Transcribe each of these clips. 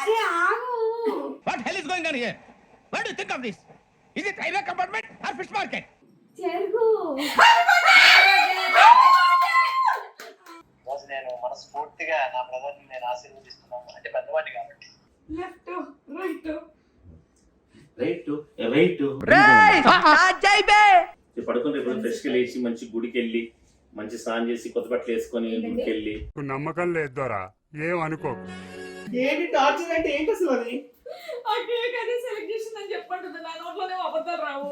అరే ఆగు. What hell is going on here? What do you think of this? Is it railway compartment or fish market? జరుగు రోజు నేను మనస్ఫూర్తిగా నా బ్రదర్ని నేను ఆశీర్వదిస్తున్నాను. అంటే పెద్దవాడిని కాబట్టి. లెఫ్ట్ రైట్ రైట్ రైట్ పడుకుని రేపు ఫ్రెష్కి లేచి మంచి గుడికి వెళ్ళి మంచి స్నానం చేసి కొత్త బట్టలు వేసుకొని గుడికి వెళ్ళి నమ్మకం లేదు ఏం అనుకోకు ఏంటి టార్చర్ అంటే ఏంటి అసలు అది? ఆ కేక్ అదే సెలెక్ట్ చేసిందని చెప్పంటుంది. నా నోట్లోనే అబద్ధాలు రావు.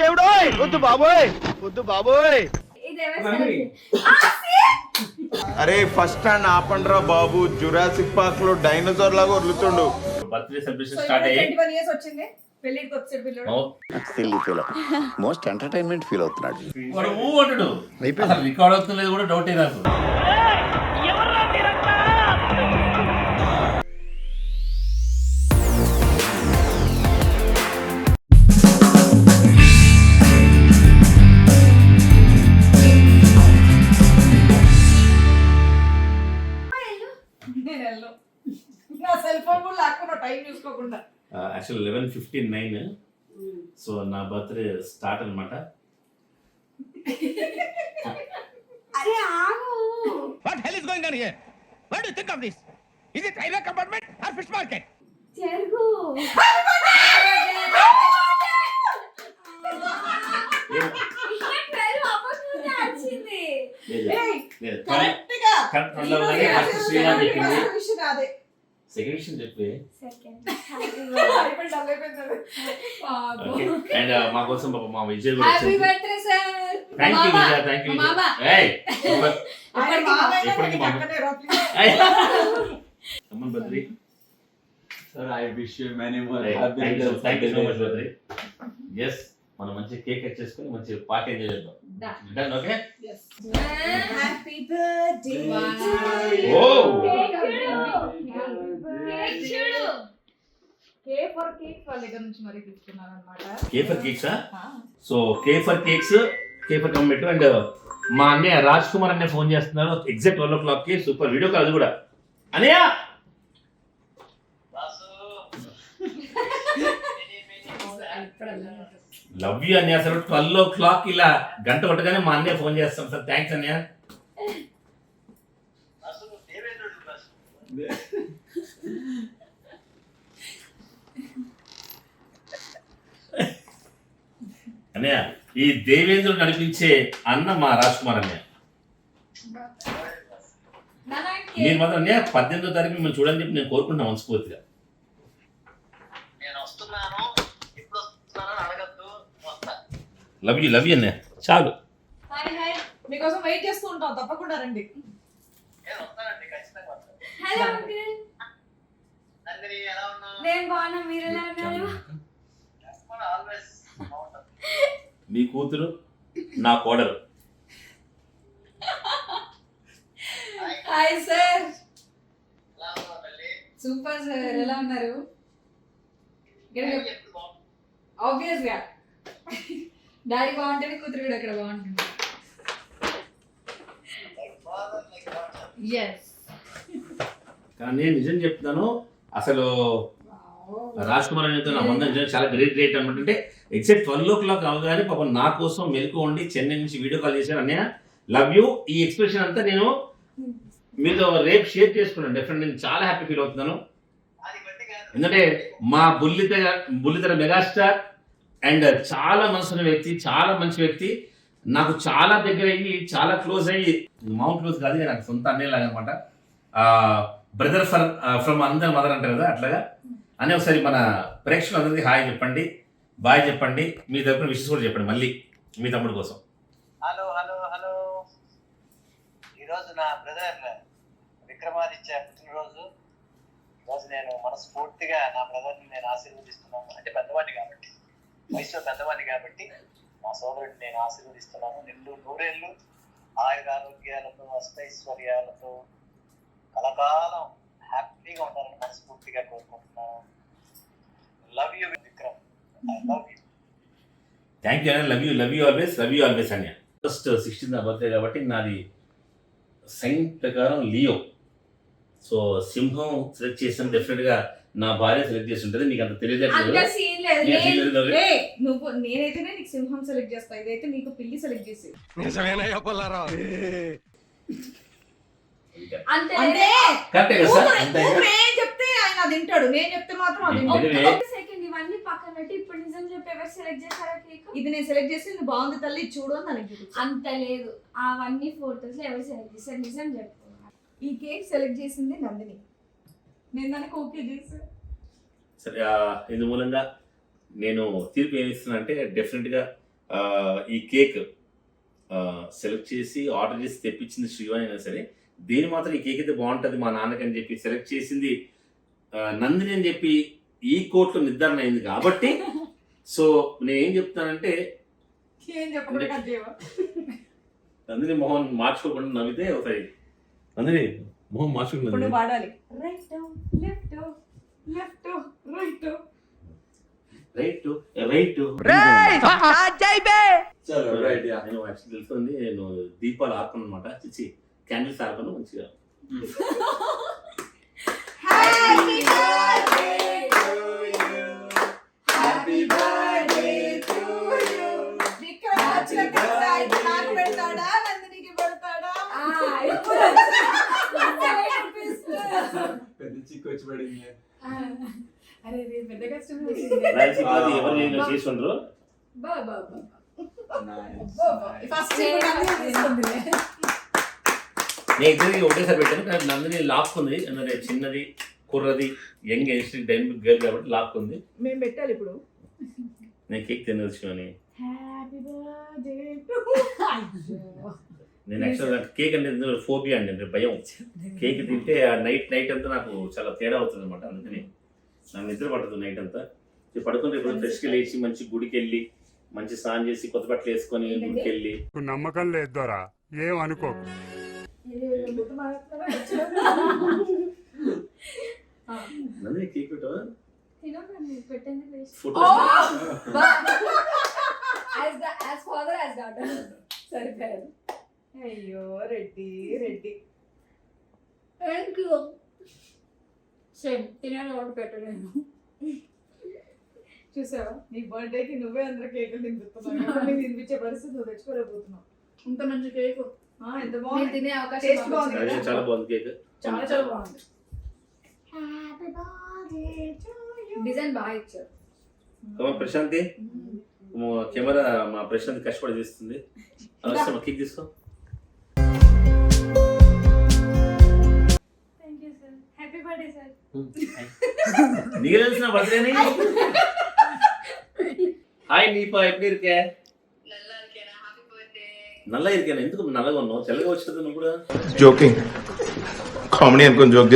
దేవుడోయ్! వద్దు బాబోయ్! వద్దు బాబోయ్? అరే ఫస్ట్ స్టాండ్ ఆపండ్రా బాబు. జురాసిక్ పార్క్లో డైనోసార్ లాగా వదులుతుండు. బర్త్డే సెలబ్రేషన్ స్టార్ట్ అయ్యాయి 21 years వచ్చింది. మోస్ట్ ఎంటర్టైన్మెంట్ ఫీల్ అవుతున్నాడు. అసలు రికార్డ్ అవుతున్నది కూడా డౌటే నాకు. నా సెల్ ఫోన్ కూడా లాక్కున్నా టైం చూసుకోకుండా. Actual eleven fifteen nine so నా బర్త్డే స్టార్ట్ అనమాట అరే ఆగు. What hell is going on here? What do you think of this? Is it railway compartment or fish market? జరుగు కరెక్ట్గా కరెక్ట్ ఫస్ట్ శ్రీరామ్ చెప్పింది. సెకండ్ విషయం చెప్పి. అండ్ మా కోసం పాప మా విజయ్ కూడా హ్యాపీ వచ్చింది birthday sir thank you Vijay thank you మామ ఏయ్ ఆయన మామయ్య ఇప్పటికి నీకు మామ. అక్కడే రా, please. Amman Badri many more thank you so much Badri yes మనం మంచి కేక్ కట్ చేసుకొని మంచి పార్టీ ఎంజాయ్ చేద్దాం. Done okay happy birthday oh cake for cake వాళ్ళ దగ్గర నుంచి మరి తీసుకున్నాను అనమాట కేఫర్ కేక్సా సో కేఫర్ కేక్స్ కేఫర్ కమ్మెట్ అండ్ మా అన్నయ్య రాజ్ కుమార్ అన్నయ్య ఫోన్ చేస్తున్నారు. ఎగ్జాక్ట్ ట్వెల్వ్ ఓ క్లాక్కి సూపర్ వీడియో కాల్ అది కూడా. అన్నయ్య! లవ్ యూ అన్నయ్య. అసలు ట్వెల్వ్ ఓ క్లాక్ ఇలా గంట కొట్టగానే మా అన్నయ్య ఫోన్ చేస్తాం. సార్ థ్యాంక్స్ అన్నయ్య. అన్నయ్య ఈ దేవేంద్రుడు నడిపించే అన్న మా రాజ్ కుమార్ అన్నయ్య మీరు మాత్రం అన్నయ్య పద్దెనిమిదో తారీఖు మిమ్మల్ని చూడని చెప్పి నేను కోరుకుంటున్నాను మనస్ఫూర్తిగా. లవ్ యూ లవ్ యూ అన్నయ్య. చాలు. మీకోసం వెయిట్ చేస్తూ ఉంటాం తప్పకుండా రండి. హలో అంకుల్ నందిని ఎలా ఉన్నావు నేను బాగున్నా మీరు ఎలా ఉన్నారు మీ కూతురు నా కోడలు. హాయ్ సార్ సూపర్ సార్ ఎలా ఉన్నారు? ఆబ్వియస్గా డాడీ బాగుంటేనే కూతురు కూడా అక్కడ బాగుంటుంది. ఎస్ కానీ నేను నిజం చెప్తున్నాను అసలు రాజ్ కుమార్ అనేది నా మందం చాలా గ్రేట్ గ్రేట్ అనమాట అంటే ఎగ్జాక్ట్ ట్వెల్వ్ ఓ క్లాక్ అవగానే పాపం నా కోసం మెలకు ఉండి చెన్నై నుంచి వీడియో కాల్ చేశారు. అన్నయ్య లవ్ యూ ఈ ఎక్స్ప్రెషన్ అంతా నేను మీతో రేపు షేర్ చేసుకున్నాను. డెఫినెట్ నేను చాలా హ్యాపీ ఫీల్ అవుతున్నాను. ఎందుకంటే మా బుల్లితెర బుల్లితెర మెగాస్టార్ అండ్ చాలా మనసున్న వ్యక్తి చాలా మంచి వ్యక్తి. నాకు చాలా దగ్గర అయ్యి చాలా క్లోజ్ అయ్యి మౌంట్ క్లోజ్ కాదు నాకు సొంత అన్నయ్యలాగా అనమాట brother for from another mother అంటారు కదా అట్లాగా? అని ఒకసారి మన ప్రేక్షకులందరికీ హాయ్ చెప్పండి బాయ్ చెప్పండి మీ తరపున విషయం కూడా చెప్పండి మళ్ళీ మీ తమ్ముడు కోసం. Hello hello hello. ఈరోజు నా బ్రదర్ విక్రమాదిత్య పుట్టినరోజు. ఈరోజు నేను మనస్ఫూర్తిగా నా బ్రదర్ని నేను ఆశీర్వదిస్తున్నాను. అంటే పెద్దవాడిని కాబట్టి వయసులో పెద్దవాడిని కాబట్టి మా సోదరుడిని నేను ఆశీర్వదిస్తున్నాను. నిల్లు నూరేళ్ళు ఆయురారోగ్యాలతో అష్టైశ్వర్యాలతో కలకాలం. హ్యాపీగా ఉండాలని మనస్ఫూర్తిగా కోరుకుంటున్నాను love you Vikram I love you thank you love you love you always love you always Anya first sixteen birthday కాబట్టి నాది సైన్ ప్రకారం లియో సో సింహం సెలెక్ట్ చేసిన డెఫినెట్గా నా భార్య సెలెక్ట్ చేసి ఉంటుంది. నీకు అంత తెలియదు నువ్వు నేనైతేనే నీకు సింహం సెలెక్ట్ చేస్తా. ఇదైతే నీకు పిల్లి సెలెక్ట్ చేసి అంతే అంటే ఏం చెప్తే ఆయన వింటాడు నేను చెప్తే మాత్రం అది సెకండ్ ఇవన్నీ పక్కన పెట్టి ఇప్పుడు నిజం చెప్పి ఎవరు సెలెక్ట్ చేశారా కేక్ ఇది నేను సెలెక్ట్ చేసి ఇది బాగుంది తల్లి చూడు అని దానికి. అంత లేదు. అవన్నీ ఫోటోస్లో ఎవరు సెలెక్ట్ చేశారు? నిజం చెప్పు. ఈ కేక్ సెలెక్ట్ చేసింది నందిని. నేను దానికి ఓకే చేసి. సరే ఆ, ఇందు మూలంగా నేను తీర్పు ఏమి ఇస్తున్నా అంటే డెఫినెట్గా ఆ, ఈ కేక్ సెలెక్ట్ చేసి ఆర్డర్ చేసి తెప్పించింది శ్రీవాణి అయినా సరే దేని మాత్రం ఈ కేక్ అయితే బాగుంటుంది మా నాన్నకి అని చెప్పి సెలెక్ట్ చేసింది. నందిని అని చెప్పి ఈ కోర్టులో నిర్ధారణ అయింది కాబట్టి సో నేను ఏం చెప్తానంటే నందిని మొహం మార్చుకోకుండా నవ్వితే అవుతాయి నందిని మొహం ఇప్పుడు మార్చుకుంటుంది వాడాలి. Right left left right right right చలో రైట్ యా నేను తెలుస్తుంది నేను దీపాలు అనమాట చిచ్చి క్యాండిల్స్ ఆర్పను మంచిగా. Happy birthday to you happy birthday to you Vikram వచ్చిన అయితే నాకు పెడతాడా? నందినికి పెడతాడా? పెద్ద చిక్కు వచ్చి పడింది. అరే రే పెద్ద కష్టం రాయలసీమ అది ఎవరు నేను చేసి ఉండరు ఫస్ట్ నేను ఇద్దరికి ఒకటేసారి పెట్టాను. కానీ నందిని లాక్కుంది. అంటే చిన్నది కుర్రది యంగ్ ఏజ్ డైనమిక్ గర్ల్ కాబట్టి లాక్కుంది. మేము పెట్టాలి ఇప్పుడు. నేను కేక్ తినవచ్చు అని హ్యాపీ బర్త్డే టు నేను యాక్చువల్గా కేక్ అంటే ఫోబియా అండి అంటే భయం. కేక్ తింటే ఆ నైట్ నైట్ అంతా నాకు చాలా తేడా అవుతుంది అనమాట అందుకని నాకు నిద్ర పట్టదు నైట్ అంతా. పడుకుంటే ఇప్పుడు ఫ్రెష్గా లేచి మంచి గుడికి వెళ్ళి మంచి స్నానం చేసి కొత్త బట్టలు వేసుకొని గుడికి వెళ్ళి నమ్మకం లేదు దొరా ఏం అనుకోకు. నందిని కేక్ పెట్టవా? ఫోటో సరిపోయారు అయ్యో Reddy Reddy. Thank you same తినాలి ఒకటి పెట్టలేను చూసావా? నీ బర్త్డేకి నువ్వే అందరూ కేకులు తినిపిస్తున్నావు. తినిపించే పరిస్థితి నువ్వు తెచ్చుకోలేకపోతున్నావు. ఇంత మంచి కేక్. తినే అవకాశం బాగుంది. కదా? చాలా బాగుంది కేక్ చాలా చాలా బాగుంది. డిజైన్ బాగా ఇచ్చారు. కమా ప్రశాంతి. కెమెరా మా ప్రశాంత్ కష్టపడి తీస్తుంది అవసరం కేక్ తీసుకో. Thank you sir happy birthday sir నీకు తెలిసిన బర్త్డేని హాయ్ నీపా ఎప్పుడు ఇరికే నల్ల ఇరికాను? ఎందుకు నల్లగా ఉన్నావు? తెల్లగా వచ్చినది నువ్వు కూడా? జోకింగ్ కామెడీ అనుకుని జోక్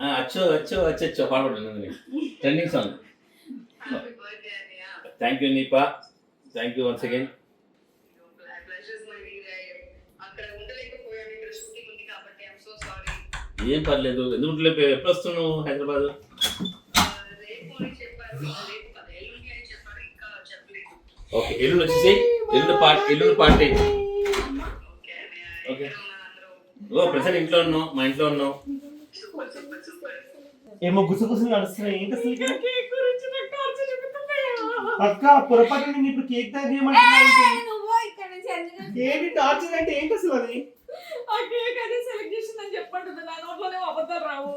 ఆ, అచ్చో అచ్చో అచ్చో పాడబడి trending song thank you Nipa thank you once again ఏం పర్లేదు. ఎందుకు? ఎప్పుడు వస్తున్నావు హైదరాబాద్? ఓకే ఎల్లుండి వచ్చేసి ఎల్లుండి పార్టీ ఎల్లుండి పార్టీ. ఓకే ఓ ప్రజెంట్ ఇంట్లో ఉన్నావు మా ఇంట్లో ఉన్నావు. ఏమో గుసగుసలు నడుస్తున్నాయి. ఏంటి అసలు ఇక్కడ? అక్క పొరపాటు నేను ఇప్పుడు కేక్ తయారు చేయమంటున్నా నువ్వు ఇక్కడ నుంచి ఎందుకు ఏంటి టార్చర్ అంటే ఏంటి అసలు అది? ఆ కేక్ అదే సెలెక్ట్ చేసిందని చెప్పంటుంది. నా నోట్లోనే అబద్ధాలు రావు.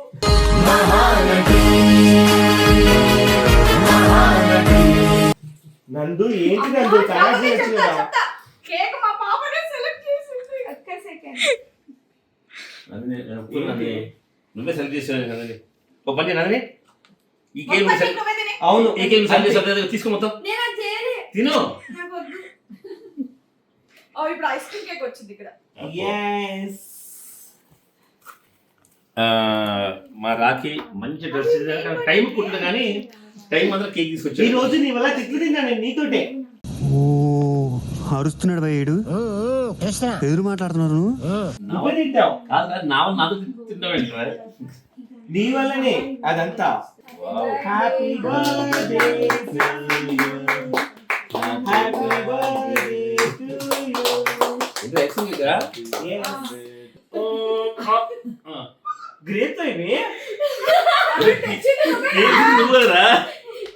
నందు ఏంటి నందు? తయారు చేయొచ్చు కదా. కేక్ మా పాపనే సెలెక్ట్ చేసింది. ఒక్క సెకండ్ నందిని, నందిని. నువ్వే సెలెక్ట్ చేసావు నందిని. ఓ పని నందిని. ఈ కేక్. అవును. ఈ కేక్ సెలెక్ట్ చేసి తీసుకో మొత్తం. నేను అది చేయలే. తిను. ఓ ఇప్పుడు ఐస్ క్రీమ్ కేక్ వచ్చింది ఇక్కడ. Yes. మా రాఖీ మంచి డ్రెస్ టైం కుట్టు కానీ టైం మాత్రం కేక్ ఈ రోజు నీ వల్ల తిట్లు తిన్నాను నేను నీతోటే. ఓ అరుస్తున్నాడు భయ్యుడు ఎదురు మాట్లాడుతున్నారు? నువ్వే తింటావు. కాదు కాదు, నా నాతో తింటావేంట్రా నీ వల్లనే అదంతా. Happy birthday happy birthday to you ఇది యాక్చువల్గా గ్రేప్ ఇవి. నువ్వు కదా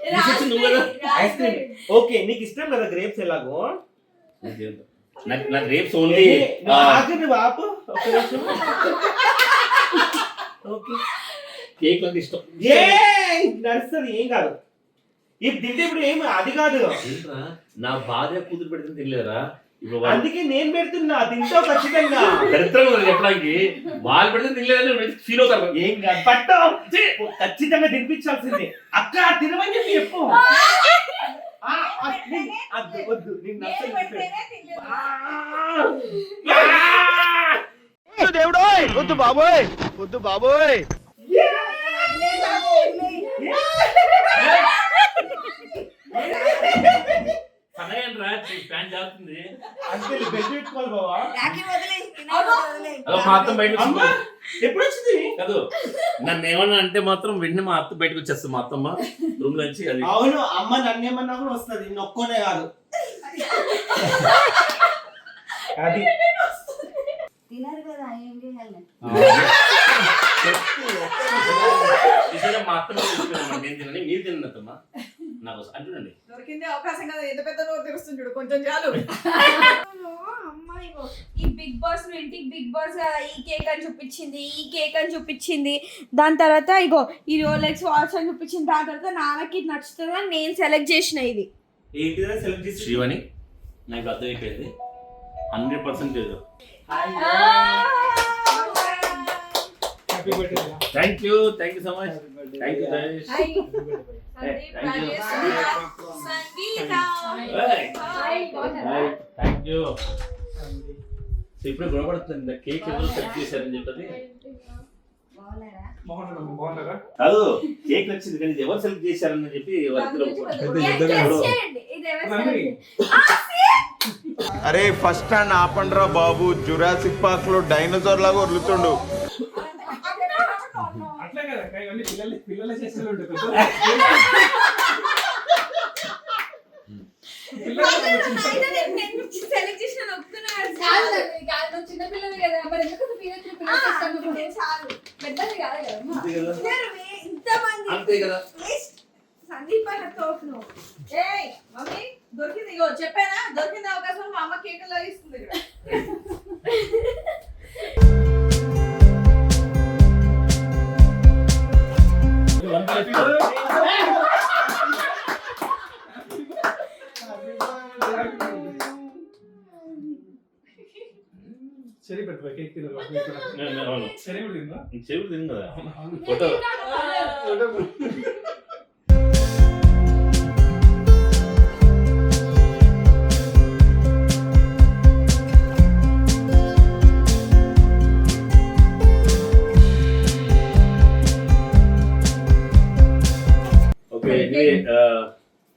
తీసుకొచ్చి నువ్వు కదా ఐస్ క్రీమ్ ఓకే నీకు ఇష్టం కదా గ్రేప్స్ ఎలాగో? నాకు నాకు రేప్స్ ఓన్లీ ఆఖరి బాపు ఓకే. కేక్ అంటే ఇష్టం. ఏ నడుస్తుంది ఏం కాదు. ఇది తింటే ఇప్పుడు ఏం అది కాదు. నా భార్య కూతురు పెడితే తినలేరా ఇప్పుడు అందుకే నేను పెడుతున్నా తింటావు ఖచ్చితంగా. దరిద్రంగా ఉంది చెప్పడానికి. వాళ్ళు పెడితే తినలేదని ఫీల్ అవుతారు. ఏం కాదు. పట్టు. ఖచ్చితంగా తినిపించాల్సిందే. అక్క తినమని చెప్పి చెప్పు. అద్దు, వద్దు నేను. దేవుడు వద్దు బాబోయ్ వద్దు జారుతుంది. అంతే బెడ్ పెట్టుకోవాలి బావా. రాఖీ వదిలేయ్, తినేయ్ వదిలేయ్. అదో మా అత్త బయటకు అమ్మ వస్తుంది. ఎప్పుడు వచ్చింది కాదు నన్ను ఏమన్నా అంటే మాత్రం వెంటనే మా అత్త బయటకు వచ్చేస్తుంది మా అత్తమ్మ రూమ్ నుంచి అది. అవును అమ్మ నన్ను ఏమన్నా కూడా వస్తుంది నొక్కోనే కాదు. అది. తినరు కదా ఏం చేయాలి? మా అత్తమ్మ నేను తినని మీరు తినండి అత్తమ్మ. నాకు అంటున్నాండి దొరికింది అవకాశం కదా ఎంత పెద్ద నోరు తెరుస్తుంది చూడు కొంచెం చాలు. అమ్మాయి ఈ బిగ్ బాస్ ఇంటికి బిగ్ బాస్ ఈ కేక్ అని చూపించింది ఈ కేక్ అని చూపించింది. దాని తర్వాత ఇగో ఈ రోలెక్స్ వాచ్ అని చూపించింది దాని తర్వాత నాన్నకి ఇది నచ్చుతుందని నేను సెలెక్ట్ చేసిన ఇది. ఏంటిదా సెలెక్ట్ చేసి శ్రీవని నాకు అర్థమైపోయింది. Hundred percent thank you thank you so much thank you బాగున్నారా? థ్యాంక్ యూ సో ఇప్పుడు గుణపడుతుంది కేక్ ఎవరు సెట్ చేశారని చెప్పి బాగున్నారా? కాదు కేక్ నచ్చింది కానీ ఎవరు సెలెక్ట్ చేశారని చెప్పి? అరే ఫస్ట్ స్టాండ్ ఆపండ్రా బాబు. జురాసిక్ పార్క్లో డైనోసార్ లాగా వదులుతుండు. కదా ఇవన్నీ పిల్లలు పిల్లల చేసేలు ఉంటుంది ఓకే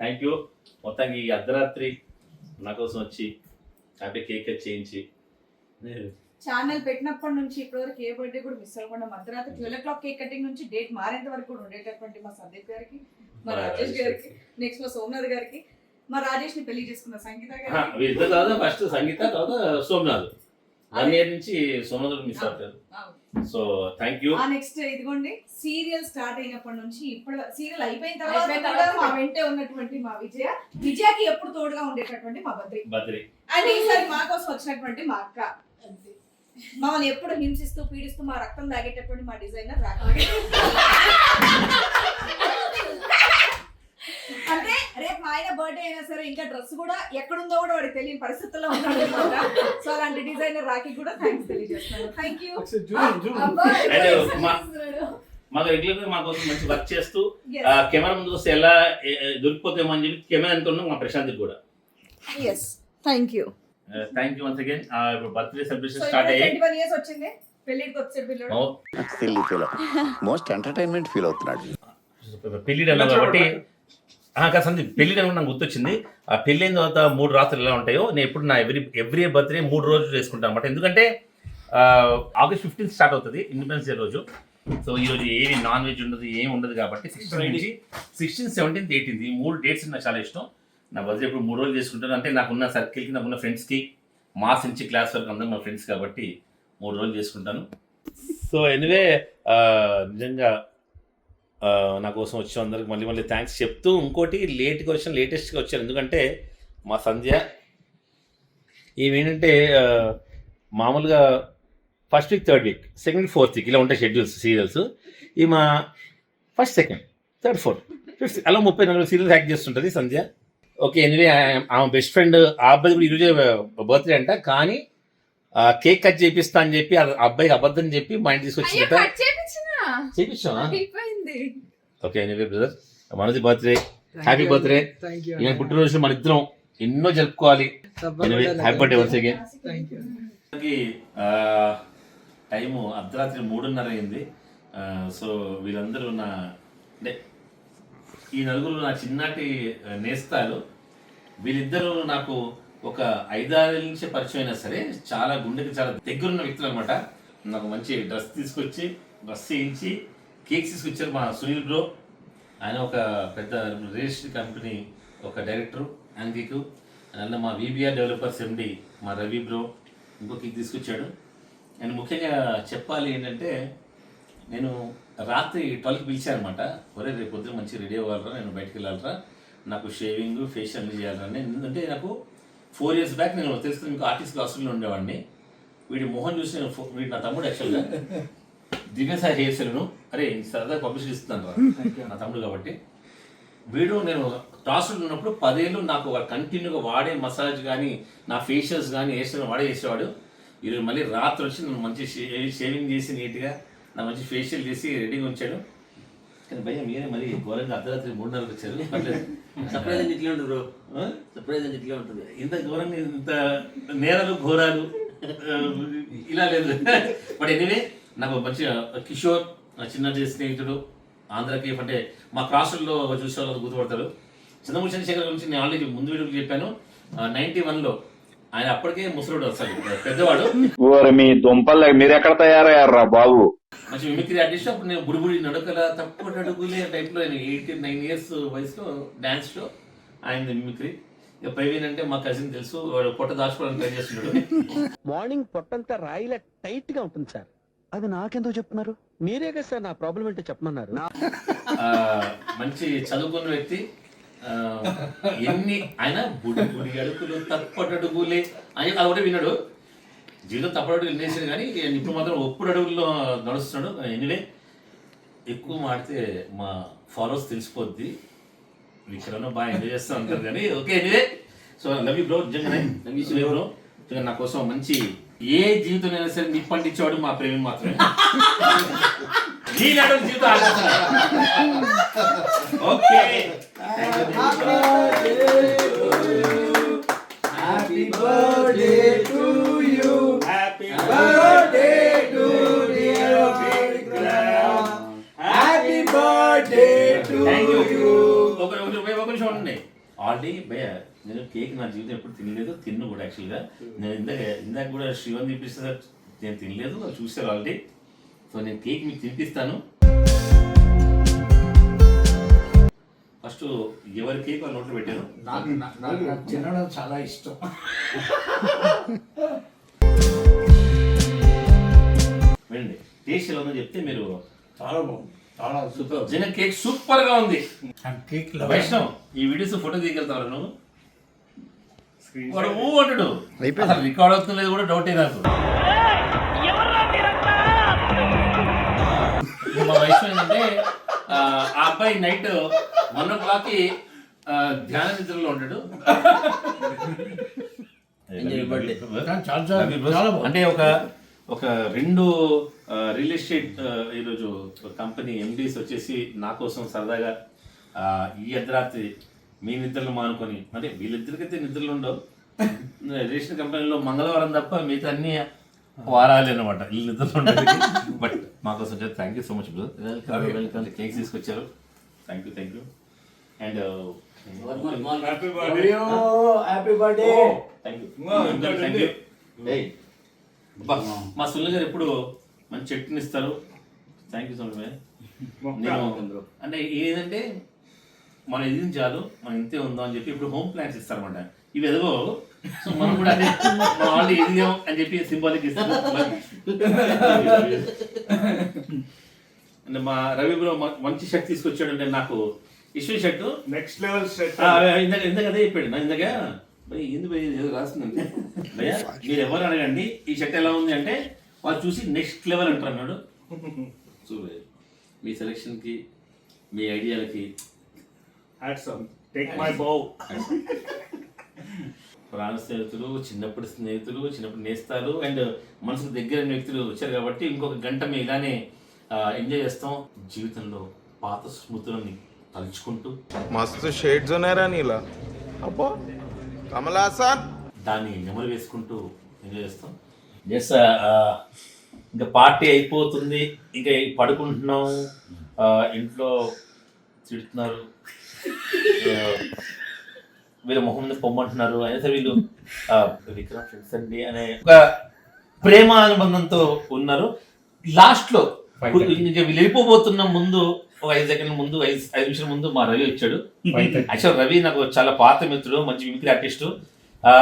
థ్యాంక్ యూ మొత్తానికి ఈ అర్ధరాత్రి నా కోసం వచ్చి హ్యాపీ కేక్ కట్ చేయించి ఛానల్ పెట్టినప్పటి నుంచి ఇప్పటివరకు ఏ బర్త్డే కూడా మిస్ అవ్వకుండా మధ్యరాత్రి twelve o'clock cake cutting నుంచి డేట్ మారేంత వరకు కూడా ఉండేటటువంటి మా సందీప్ గారికి మా రాజేష్ గారికి నెక్స్ట్ మా సోమనాథ్ గారికి మా రాజేష్ని పెళ్ళి చేసుకున్న సంగీత గారికి. తర్వాత ఫస్ట్ సంగీత తర్వాత సోమనాథ్. వన్ ఇయర్ నుంచి సోమనాథ్ మిస్ అవుతారు. సో థ్యాంక్ యూ ఆ నెక్స్ట్ ఇదిగోండి సీరియల్ స్టార్ట్ అయినప్పటి నుంచి ఇప్పుడు సీరియల్ అయిపోయిన తర్వాత మా వెంటే ఉన్నటువంటి మా విజయ విజయకి ఎప్పుడు తోడుగా ఉండేటటువంటి మా బద్రి. బద్రి. అండ్ ఈసారి మా కోసం వచ్చినటువంటి మా అక్క. మమ్మల్ని ఎప్పుడు హింసిస్తూ పీడిస్తూ మా రక్తం తాగేటటువంటి మా డిజైనర్ అంటే రేపు మా ఆయన బర్త్డే అయినా సరే ఇంకా డ్రెస్ కూడా ఎక్కడుందో కూడా వాడికి తెలియని పరిస్థితుల్లో ఉన్నాడు సో అలాంటి డిజైనర్ రాకి కూడా థ్యాంక్స్ తెలియజేస్తున్నాను. Thank you. మాకు రెగ్యులర్గా మా కోసం మంచి వర్క్ చేస్తూ ఆ, కెమెరా ముందు వస్తే ఎలా దొరికిపోతామో అని చెప్పి కెమెరా అనుకున్నాం మా ప్రశాంత్ కూడా. Yes thank you thank you once again ఇప్పుడు బర్త్డే సెలబ్రేషన్ స్టార్ట్ అయ్యాయి. వన్ ఇయర్స్ వచ్చింది. పెళ్ళికి వచ్చాడు పిల్లడు. ఓ, silly feel most entertainment feel అవుతున్నాడు. పెళ్ళి అన్నాం కాబట్టి కాదు సందీప్ పెళ్ళి టైం నాకు గుర్తొచ్చింది. ఆ పెళ్ళి అయిన తర్వాత మూడు రాత్రులు ఎలా ఉంటాయో నేను ఎప్పుడు నా ఎవ్రీ ఎవ్రీ బర్త్డే మూడు రోజులు చేసుకుంటాను అనమాట ఎందుకంటే ఆగస్ట్ ఫిఫ్టీన్త్ స్టార్ట్ అవుతుంది ఇండిపెండెన్స్ డే రోజు. సో ఈరోజు ఏమి నాన్ వెజ్ ఉండదు ఏమి ఉండదు కాబట్టి సిక్స్టీన్ నుంచి సిక్స్టీన్ సెవెంటీన్త్ ఎయిటీన్త్ ఈ మూడు డేట్స్ నాకు చాలా ఇష్టం. నా బర్త్డే ఇప్పుడు మూడు రోజులు చేసుకుంటాను. అంటే నాకున్న సర్కిల్కి నాకున్న ఫ్రెండ్స్కి మాస్ నుంచి క్లాస్ వరకు అందరూ మా ఫ్రెండ్స్ కాబట్టి మూడు రోజులు చేసుకుంటాను. సో ఎనివే నిజంగా నా కోసం వచ్చిన అందరికి మళ్ళీ మళ్ళీ థ్యాంక్స్ చెప్తూ ఇంకోటి లేట్గా వచ్చాను లేటెస్ట్గా వచ్చాను. ఎందుకంటే మా సంధ్య ఏమేంటంటే మామూలుగా first week third week second fourth week ఇలా ఉంటాయి షెడ్యూల్స్ సీరియల్స్ ఈ మా first second third fourth fifth అలా ముప్పై నాలుగు సీరియల్స్ యాక్ట్ చేస్తుంటుంది సంధ్య. ఓకే ఎనివే ఆమె బెస్ట్ ఫ్రెండ్ ఆ అబ్బాయి కూడా ఈరోజే బర్త్డే అంట. కానీ కేక్ కట్ చేపిస్తా అని చెప్పి అబ్బాయికి అబద్ధం చెప్పి మా ఇంటికి తీసుకొచ్చిందట ఓకే ఎనీవే బ్రదర్ మనది బర్త్డే హ్యాపీ బర్త్డే ఈవెన్ పుట్టినరోజు మన ఇద్దరం ఎన్నో జరుపుకోవాలి. Happy birthday once again time అర్ధరాత్రి మూడున్నర అయింది. సో వీళ్ళందరూ నా అంటే ఈ నలుగురు నా చిన్నటి నేస్తాలు. వీళ్ళిద్దరూ నాకు ఒక ఐదారు నుంచి పరిచయం అయినా సరే చాలా గుండెకి చాలా దగ్గరున్న వ్యక్తులు అనమాట నాకు మంచి డ్రెస్ తీసుకొచ్చి డ్రెస్ చేయించి కేక్స్ తీసుకొచ్చారు మా సునీల్ బ్రో. ఆయన ఒక పెద్ద రిజిస్ట్రీ కంపెనీ ఒక డైరెక్టర్ యాంగికు అండ్ మా విబిఆర్ డెవలపర్స్ ఎండి మా రవి బ్రో ఇంకో కేక్ తీసుకొచ్చాడు. అండ్ ముఖ్యంగా చెప్పాలి ఏంటంటే నేను రాత్రి ట్వెల్వ్కి పిలిచాను అనమాట ఒరే రేపు పొద్దున మంచి రెడీ అవ్వాలరా నేను బయటికి వెళ్ళాలరా. నాకు షేవింగ్ ఫేషియల్ అని. ఎందుకంటే నాకు ఫోర్ ఇయర్స్ బ్యాక్ నేను తెలుసుకుని మీకు ఆర్టిస్ట్ హాస్టల్లో ఉండేవాడిని. వీడి మొహం చూసి నేను వీడు నా తమ్ముడు యాక్చువల్గా దివ్య సాయి హెయిర్ సెలూన్ అరే సరదా పబ్లిసిటీ ఇస్తున్నాను నా తమ్ముడు కాబట్టి. వీడు నేను హాస్టల్లో ఉన్నప్పుడు పదేళ్ళు నాకు కంటిన్యూగా వాడే మసాజ్ కానీ నా ఫేషియల్స్ కానీ వేసిన వాడే చేసేవాడు. ఈరోజు మళ్ళీ రాత్రి వచ్చి నన్ను మంచి షేవింగ్ చేసి నీట్గా నా మంచి ఫేషియల్ చేసి రెడీగా ఉంచాడు. కానీ భయ్య మీరే మరి? ఘోరంగా అర్ధరాత్రి మూడున్నరకు వచ్చారు. పర్లేదు. సర్ప్రైజ్ అంటే ఇట్లే ఉంటుంది బ్రో? సర్ప్రైజ్ అంటే ఇట్లే ఉంటుంది? ఇంత ఘోరంగా ఇంత నేరాలు ఘోరాలు ఇలా లేదు. బట్ ఎనీవే నాకు మంచి కిషోర్ నా చిన్నటి స్నేహితుడు ఆంధ్ర కేఫ్ అంటే మా క్రాసుల్లో చూసే వాళ్ళు గుర్తుపడతారు. చంద్రమూర్తి చంద్రశేఖర్ గురించి నేను ఆల్రెడీ ముందు వీడియోలో చెప్పాను. నైన్టీ వన్లో ఆయన అప్పటికే ముసలోడు అసలు పెద్దవాడు. మీ దుంపలు మీరు ఎక్కడ తయారయ్యారా బాబు? మంచి మిమిక్రీ ఆర్టిస్ట్ అప్పుడు నేను బుడిబుడి నడకల తప్పుడు అడుగులే టైప్లో నేను ఎయిటీ నైన్ ఇయర్స్ వయసులో డ్యాన్స్లో ఆయన మిమిక్రీ ఇక ప్రవీణ్ అంటే మా కజిన్ తెలుసు వాడు పొట్ట దాచుకోవడానికి ట్రై చేస్తున్నాడు. మార్నింగ్ పొట్టంతా రాయిలా టైట్గా ఉంటుంది సార్. అది నాకెందుకు చెప్తున్నారు? మీరే కదా సార్ నా ప్రాబ్లం ఏంటో చెప్పమన్నారు. ఆ, మంచి చదువుకున్న వ్యక్తి ఆ, ఎన్ని ఆయన బుడి బుడి అడుగులు తప్పటి అడుగులే అని అది ఒకటే విన్నాడు. జీవితం తప్పటి అడుగులు వినేసాడు కానీ ఇప్పుడు మాత్రం ఒప్పుడు అడుగుల్లో నడుస్తున్నాడు. ఎనివే ఎక్కువ మాడితే మా ఫాలోవర్స్ తెలిసిపోద్ది. విక్రమ్ బాగా ఎంజాయ్ చేస్తూ ఉంటారు కానీ okay anyway so love you bro నిజంగానే. లవ్ యూ బ్రో నా కోసం మంచి ఏ జీవితం అయినా సరే నిప్పంటించేవాడు మా ప్రేమి మాత్రమే. నీలాంటి జీవితం okay happy birthday to already భయ నేను కేక్ నా జీవితం ఎప్పుడు తినలేదు తిన్ను కూడా యాక్చువల్గా నేను ఇందాక ఇందాక కూడా శ్రీవన్ తినిపిస్తే నేను తినలేదు అది చూసారు ఆల్రెడీ సో నేను కేక్ మీకు తినిపిస్తాను. ఫస్ట్ ఎవరి కేక్ వాళ్ళ నోట్లో పెట్టాను నాకు తినడం చాలా ఇష్టం. వినండి టేస్ట్ ఎలా ఉందో చెప్తే మీరు చాలా బాగుంది. చాలా సూపర్ నిజంగా కేక్ సూపర్గా ఉంది కేక్ వైష్ణవ్ ఈ వీడియోస్ ఫోటో తీయగలుగుతావు నువ్వు? వాడు ఊ అంటాడు. అసలు రికార్డ్ అవుతుంది కూడా డౌటే నాకు. మా వైష్ణవ్ ఏంటంటే ఆ అబ్బాయి నైట్ వన్ ఓ క్లాక్కి ధ్యాన నిద్రలో ఉంటాడు. అంటే ఒక ఒక రెండు రియల్ ఎస్టేట్ ఈరోజు కంపెనీ ఎండీస్ వచ్చేసి నా కోసం సరదాగా ఈ అర్ధరాత్రి మీ నిద్రలు మానుకొని అంటే వీళ్ళిద్దరికైతే నిద్రలు ఉండవు. రేషన్ కంపెనీలో మంగళవారం తప్ప మిగతా అన్ని వారాలు అనమాట వీళ్ళు నిద్రలు ఉండదు బట్ మా కోసం thank you so much brother welcome welcome cakes తీసుకొచ్చారు. Thank you thank you and happy birthday thank you thank you మా సుల్లు గారు ఎప్పుడు మంచి చట్నీ ఇస్తారు థ్యాంక్ యూ సో మచ్ అంటే ఏదంటే మనం ఎదిగిన చాలు మనం ఇంతే ఉందాం అని చెప్పి ఇప్పుడు హోమ్ ప్లాన్స్ ఇస్తారన్నమాట. ఇవి ఎదగో సో మనం కూడా అదే మనం ఆల్రెడీ ఎదిగాం అని చెప్పి సింబాలిక్ ఇస్తాం అంటే మా రవి బ్రో మంచి షర్ట్ తీసుకొచ్చాడు అంటే నాకు issue shirt. Next level set ఇందాక ఇందాక అదే చెప్పాడు. నా ఇందాక భయ్ ఏంది భయ్ మీరు ఎవరు అడగండి ఈ షర్ట్ ఎలా ఉంది అంటే వాళ్ళు చూసి నెక్స్ట్ లెవెల్ అంటారు అన్నాడు. సో భయ్, మీ సెలక్షన్కి మీ ఐడియాలకి టేక్ మై బౌ ప్రాణ స్నేహితులు చిన్నప్పటి స్నేహితులు చిన్నప్పటి నేస్తాలు అండ్ మనసుకు దగ్గరైన వ్యక్తులు వచ్చారు కాబట్టి ఇంకొక గంట మేము ఇలానే ఎంజాయ్ చేస్తాం. జీవితంలో పాత స్మృతులని తలుచుకుంటూ. మస్తు షేడ్స్ ఉన్నాయరా నీలా. అబ్బో. కమలాసన్ దాన్ని నెమరు వేసుకుంటూ ఎంజాయ్ చేస్తాం? ఎస్ ఇంకా పార్టీ అయిపోతుంది. ఇంకా పడుకుంటున్నాం. ఆ, ఇంట్లో తిడుతున్నారు. వీళ్ళ మొహం మీద పొమ్మంటున్నారు. అయినా సరే వీళ్ళు ఆ, విక్రమ్ ఫ్రెండ్స్ అండి అనే ఒక ప్రేమ అనుబంధంతో ఉన్నారు. లాస్ట్లో ఇంకా వీళ్ళు వెళ్ళిపోబోతున్న ముందు ఒక ఐదు సెకండ్ల ముందు ఐదు ఐదు నిమిషాల ముందు మా రవి వచ్చాడు. యాక్చువల్ రవి నాకు చాలా పాత మిత్రుడు మంచి మిమిక్రీ ఆర్టిస్టు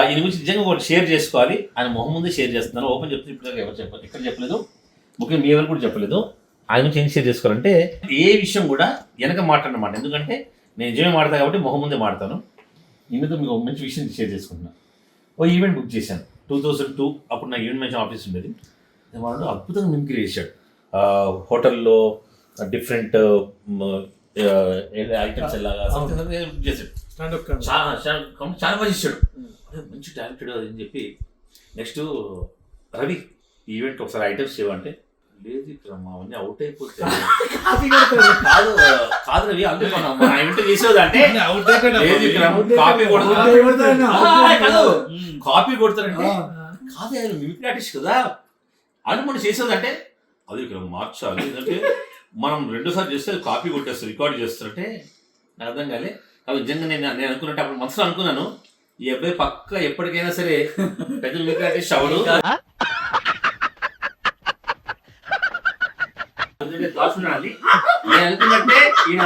ఈయన గురించి నిజంగా ఒకటి షేర్ చేసుకోవాలి. ఆయన మొహం ముందే షేర్ చేస్తున్నాను. ఓపెన్ చెప్తే ఇప్పుడు ఎవరు చెప్పాలి ఎక్కడ చెప్పలేదు? ముఖ్యంగా మీ ఎవరు కూడా చెప్పలేదు. ఆయన గురించి ఏం షేర్ చేసుకోవాలంటే ఏ విషయం కూడా వెనక మాట్లాడనమాట. ఎందుకంటే నేను నిజమే మాడతా కాబట్టి మొహం ముందే మాడతాను. ఈయనతో మీకు ఒక మంచి విషయం షేర్ చేసుకుంటున్నా. ఓ ఈవెంట్ బుక్ చేశాను. టూ థౌజండ్ టూ అప్పుడు నా ఈవెంట్ మంచి ఆఫీస్ ఉండేది. వాడు అద్భుతంగా మిమిక్రీ చేశాడు. హోటల్లో డిఫరెంట్ ఐటమ్స్ ఎలాగా ఏదో book చేశాడు. చాలా చేశాడు. అరే, మంచి టాలెంటెడ్ అది అని చెప్పి నెక్స్ట్ రవి ఈవెంట్ ఒకసారి ఐటమ్స్ చేయమంటే లేదు ఇక్కడ మా అవన్నీ అవుట్ అయిపోతాయి. కాదు కాదు రవి మన ఈవెంట్ చేసేది అంటే లేదు ఇక్కడ కాపీ కొడతారు కాపీ కొడతారంటే కాదు మిమిక్రీ ఆర్టిస్ట్ కదా అని మనం చేసేది అంటే అది ఇక్కడ మార్చాలి ఎందుకంటే మనం రెండోసారి చేస్తే కాపీ కొట్టేస్తారు రికార్డ్ చేస్తారంటే నాకు అర్థం కాలే. అవి నిజంగా నేను నేను అనుకున్నట్టు అప్పుడు మనసులో అనుకున్నాను. ఈ అబ్బాయి పక్క ఎప్పటికైనా సరే పెద్ద మిమిక్రీ ఆర్టిస్ట్ అవడు అందుకే దాచున్నాడు నేను అనుకున్నట్టే ఈయన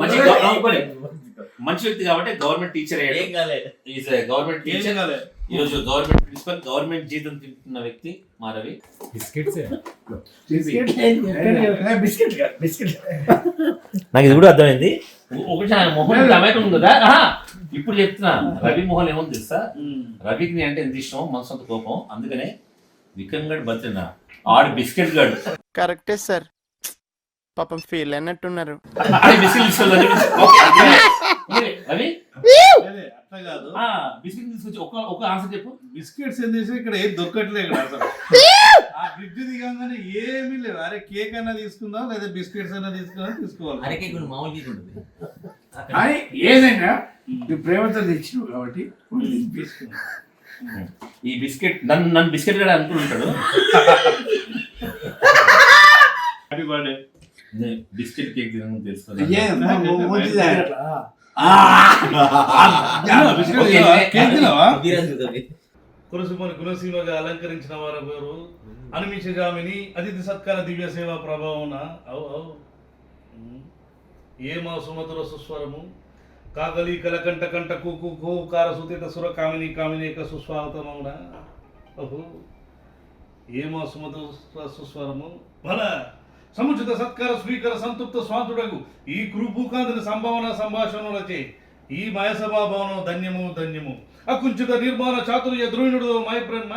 మంచి మంచి వ్యక్తి కాబట్టి గవర్నమెంట్ టీచర్ అయ్యాడు. Government teacher. ఈ రోజు గవర్నమెంట్ ప్రిన్సిపల్ గవర్నమెంట్ జీతం తింటున్న వ్యక్తి మా రవి. బిస్కెట్ బిస్కెట్ నాకు ఇది కూడా అర్థమైంది. ఒకటి ఆయన మొహం టమాటో ఉంది? కదా ఇప్పుడు చెప్తున్నా. రవి మొహం ఏముంది తెలుసా? రవికి నేను అంటే ఎంత ఇష్టం మనసు అంత కోపం. అందుకనే విక్రమ్ గడ్ బతినా ఆడు బిస్కెట్ గడు కరెక్టే సార్. పాపం ఫీల్ అయినట్టున్నారు. ఆడి బిస్కెట్ రవి? అట్లా కాదు. ఆ, బిస్కెట్ తీసుకొచ్చి ఒక ఒక ఆన్సర్ చెప్పు. బిస్కెట్స్ ఏం చేసి ఇక్కడ ఏం దొరకట్లేదు ఇక్కడ అసలు. ఆ బ్రిడ్జ్ దిగంగానే ఏమీ లేదు. అరే కేక్ అయినా తీసుకుందాం లేదా బిస్కెట్స్ అయినా తీసుకుందాం తీసుకోవాలి. అరకే మామూలు కేక్ ఉంటుంది అని ఏదైనా నువ్వు ప్రేమతో తెచ్చినావు కాబట్టి ఈ బిస్కెట్ నన్ను నన్ను బిస్కెట్ గడ అనుకుంటాడు హ్యాపీ బర్త్డే బిస్కెట్ కేక్ తినని తెలుసు కేక్ తినవా బిర్యానీ కురసుమని గుణసీమగా అలంకరించిన వారు పేరు అనిమిషజామిని అతిథి సత్కార దివ్య సేవా ప్రభావం అవు అవు. ఏ మా సుమధుర సుస్వరము? కాకలి కలకంట కంట కుకు కోకార సుతిత సుర కామిని కామినేక సుస్వాగతమౌన ఓహో ఏ మా సుమధుర సుస్వరము? బల సముచిత సత్కార స్వీకర సంతృప్త స్వాంతుడగు ఈ కురుభూకాంతిని సంభావన సంభాషణలచే ఈ మయసభా భవనం ధన్యము ధన్యము. అకుంచిత నిర్మాణ చాతుర్య ద్రోణుడు మయ బ్రహ్మ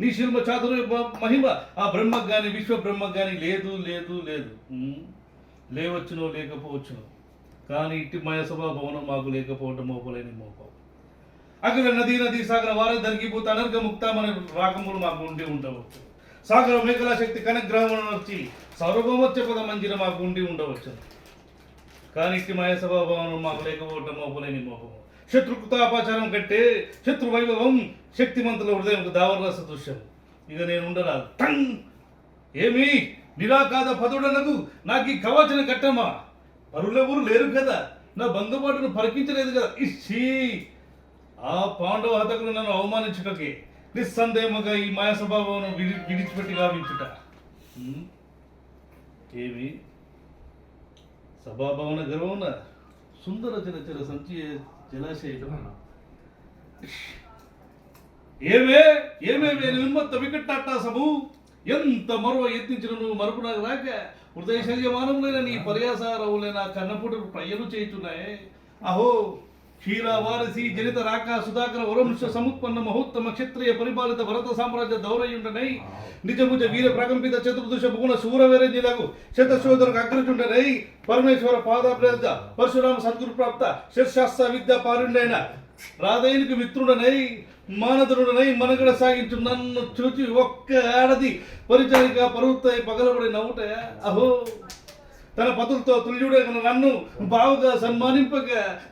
నీ శిల్మ చాతుర్య మహిమ ఆ బ్రహ్మకు కానీ విశ్వ బ్రహ్మకు కానీ లేదు లేదు. లేదు లేవచ్చునో లేకపోవచ్చునో. కానీ ఇట్టి మయసభా భవనం మాకు లేకపోవటం మోపలేని మోపం. అక్కడ నదీ నదీ సాగర వార దరిగిపోతే అనర్గ ముక్తామనే రాగములు మాకు ఉండి ఉండవచ్చు సాగర మేకలా శక్తి కనగ్రహములను వచ్చి సర్వభౌమత్య పద మంజిర మాకు ఉండి ఉండవచ్చు. కానీ ఇట్టి మాయ మాకు లేకపోవటం మోపలేని మోపము. శత్రుకృతాపాచారం కంటే శత్రు వైభవం శక్తిమంతుల హృదయం దావరస దృశ్యం ఇక నేను ఉండరా టంగ్! ఏమి? నిరాకాద పదుడనకు నాకు ఈ కవచన కట్టమా పరులెవరు లేరు కదా. నా బంధుపాటును పరికించలేదు కదా. ఇచ్చి ఆ పాండవ హతకులు నన్ను అవమానించుటకే నిస్సందేహముగా ఈ మాయ విడి విడిచిపెట్టి గావించుట. కేవి సభాభవన గర్వమున సుందర చరచర సంచి జలాశయం ఏమే ఏమేమే నిమ్మత్త వికటాటాసము ఎంత మరువ యత్నించినను మరపు నాకు రాక హృదయ శల్యమానములైన నీ పర్యాసారములైన కన్నపుడు ప్రయలు చేయుచున్నాయే. అహో క్షీరావారసి జనిత రాక సుధాకర వరంశ సముత్పన్న మహోత్తమ క్షత్రియ పరిపాలిత భరత సామ్రాజ్య దౌరయుండనై నిజముజ వీర ప్రకంపిత చతుర్దశ భువన శూరవేరంజిలకు శతశోధరకు అగ్రజుండనై పరమేశ్వర పాదాభ్రజ పరశురామ సద్గురు ప్రాప్త శిర్శాస్త్ర విద్యా పారుండైన రాధయునికి మిత్రుడనై మానదుడనై మనగడ సాగించు నన్ను చూచి ఒక్క ఆడది పరిచరిక పరువుతాయి పగలబడి నవ్వుట అహో. తన పతులతో తుల్యుడైన నన్ను బావుగా సన్మానింపక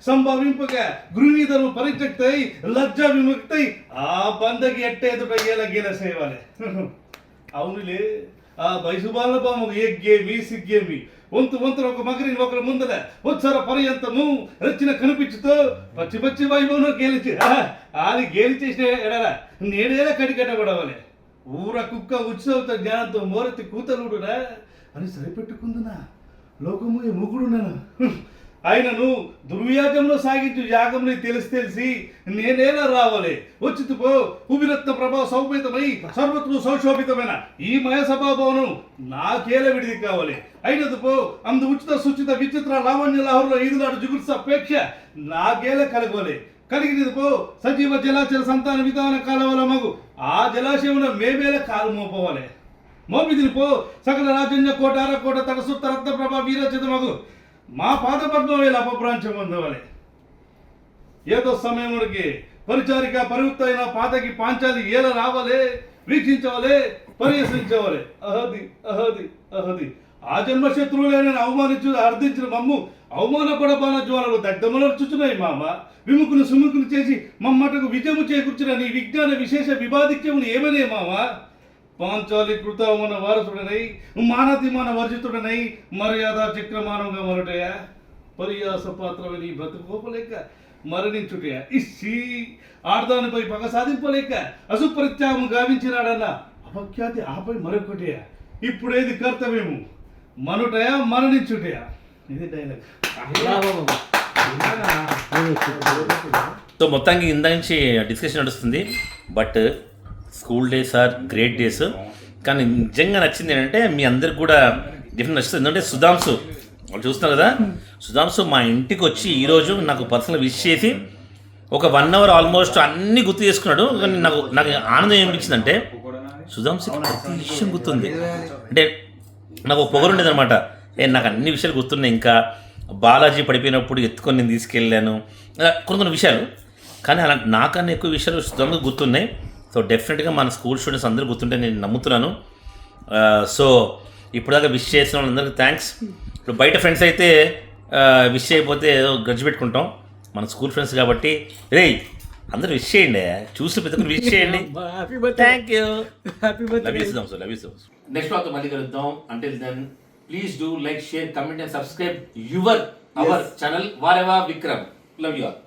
సంభావింపక గృహీతను పరిత్యక్తై లజ్జా విముక్తై ఆ బందకి పయ్యేల గీల సేవలే. అవునులే ఆ బైసుబాల బామకు ఎగ్గేమి సిగ్గేమి? వంతు వంతున ఒక మగరిని ఒకరి ముందర ఉత్సర పర్యంతము రచిన కనిపించుతో పచ్చి పచ్చి వైభవంలో గేలిచి అది గేలి చేసిన ఎడల నేనేలా కడిగట్టబడవలే ఊర కుక్క ఉత్సవత జ్ఞానంతో మోరెత్తి కూతలుడురా అని సరిపెట్టుకుందునా? లోకము ముగుడునను ఆయనను దుర్వ్యాగంలో సాగించు యాగంని తెలిసి తెలిసి నేనేలా రావాలి? వచ్చి పో. ఉభిరత్న ప్రభావ సౌపేతమై సర్వత్రు సౌశోభితమైన ఈ మయ సభాభవనం నాకేల విడిది కావాలి? అయినది పో. అందు ఉచిత సుచిత విచిత్ర లావణ్య లాహుల్లో ఈదులాడు జుగుర్స అపేక్ష నాకేల కలగవలే? కలిగినది పో. సజీవ జలాశయ సంతాన విధాన కాలవల మగు. ఆ జలాశయంలో మేమేలా కాలు మోపవాలి మోపిదిని పో సకల రాజన్య కోటార కోట తటసుత్త రత్న ప్రభా వీరచితమగు మా పాద పద్మవేల అపభ్రాంచం పొందవలే ఏదో సమయమునికి పరిచారిక పరివృత్తైన పాతకి పాంచాలి ఏల రావలే వీక్షించవలే పరిహసించవలే. అహది అహది అహది. ఆ జన్మ శత్రువులే అవమానించు అర్థించిన మమ్ము అవమానపడబాన జ్వాలలు దగ్ధములర్చుచున్నాయి మామ. విముఖును సుముఖును చేసి మమ్మటకు విజయము చేకూర్చిన నీ విజ్ఞాన విశేష వివాదిత్యమును ఏమనే మామ? పాంచాలి కృతవన వారసుడనై మానతిమాన వర్జితుడనై మర్యాద చక్రమానంగా మరటయా? పరియాస పాత్రమే నీ బ్రతుకోపలేక మరణించుటయా? ఇస్సి ఆడదానిపై పగ సాధింపలేక అసుప్రత్యాగం గావించినాడన్న అపఖ్యాతి ఆపై మరొకటియా ఇప్పుడేది కర్తవ్యము. మనుటయా మరణించుటయా? ఇది డైలాగ్ సో మొత్తానికి ఇందా నుంచి డిస్కషన్ నడుస్తుంది. But school days are great days. కానీ నిజంగా నచ్చింది ఏంటంటే మీ అందరికి కూడా డిఫరెంట్ నచ్చుతుంది. ఎందుకంటే సుధాంశు వాళ్ళు చూస్తున్నారు కదా సుధాంశు మా ఇంటికి వచ్చి ఈరోజు నాకు పర్సనల్ విష్ చేసి ఒక వన్ అవర్ ఆల్మోస్ట్ అన్ని గుర్తు చేసుకున్నాడు. కానీ నాకు నాకు ఆనందం ఏమనిపించిందంటే సుధాంశుకి ప్రతి విషయం గుర్తుంది. అంటే నాకు ఒక పొగరు ఉండేది అనమాట ఏ నాకు అన్ని విషయాలు గుర్తున్నాయి ఇంకా. బాలాజీ పడిపోయినప్పుడు ఎత్తుకొని నేను తీసుకెళ్ళాను. కొన్ని కొన్ని విషయాలు. కానీ అలా నాకన్నా ఎక్కువ విషయాలు సుధాంశుకి గుర్తున్నాయి. సో డెఫినెట్గా మన స్కూల్ స్టూడెంట్స్ అందరూ గుర్తుంటే నేను నమ్ముతున్నాను. సో ఇప్పుడు దాకా విష్ చేసిన వాళ్ళందరికీ థ్యాంక్స్. ఇప్పుడు బయట ఫ్రెండ్స్ అయితే విష్ చేయకపోతే ఏదో గజ్జి పెట్టుకుంటాం. మన స్కూల్ ఫ్రెండ్స్ కాబట్టి. రే అందరూ విష్ చేయండి. చూసి ఒక్కరు విష్ చేయండి. Thank you love you so love you so next వాళ్ళతో మళ్ళీ కలుద్దాం. Until then please do like share comment and subscribe your our channel వారెవా Vikram love you all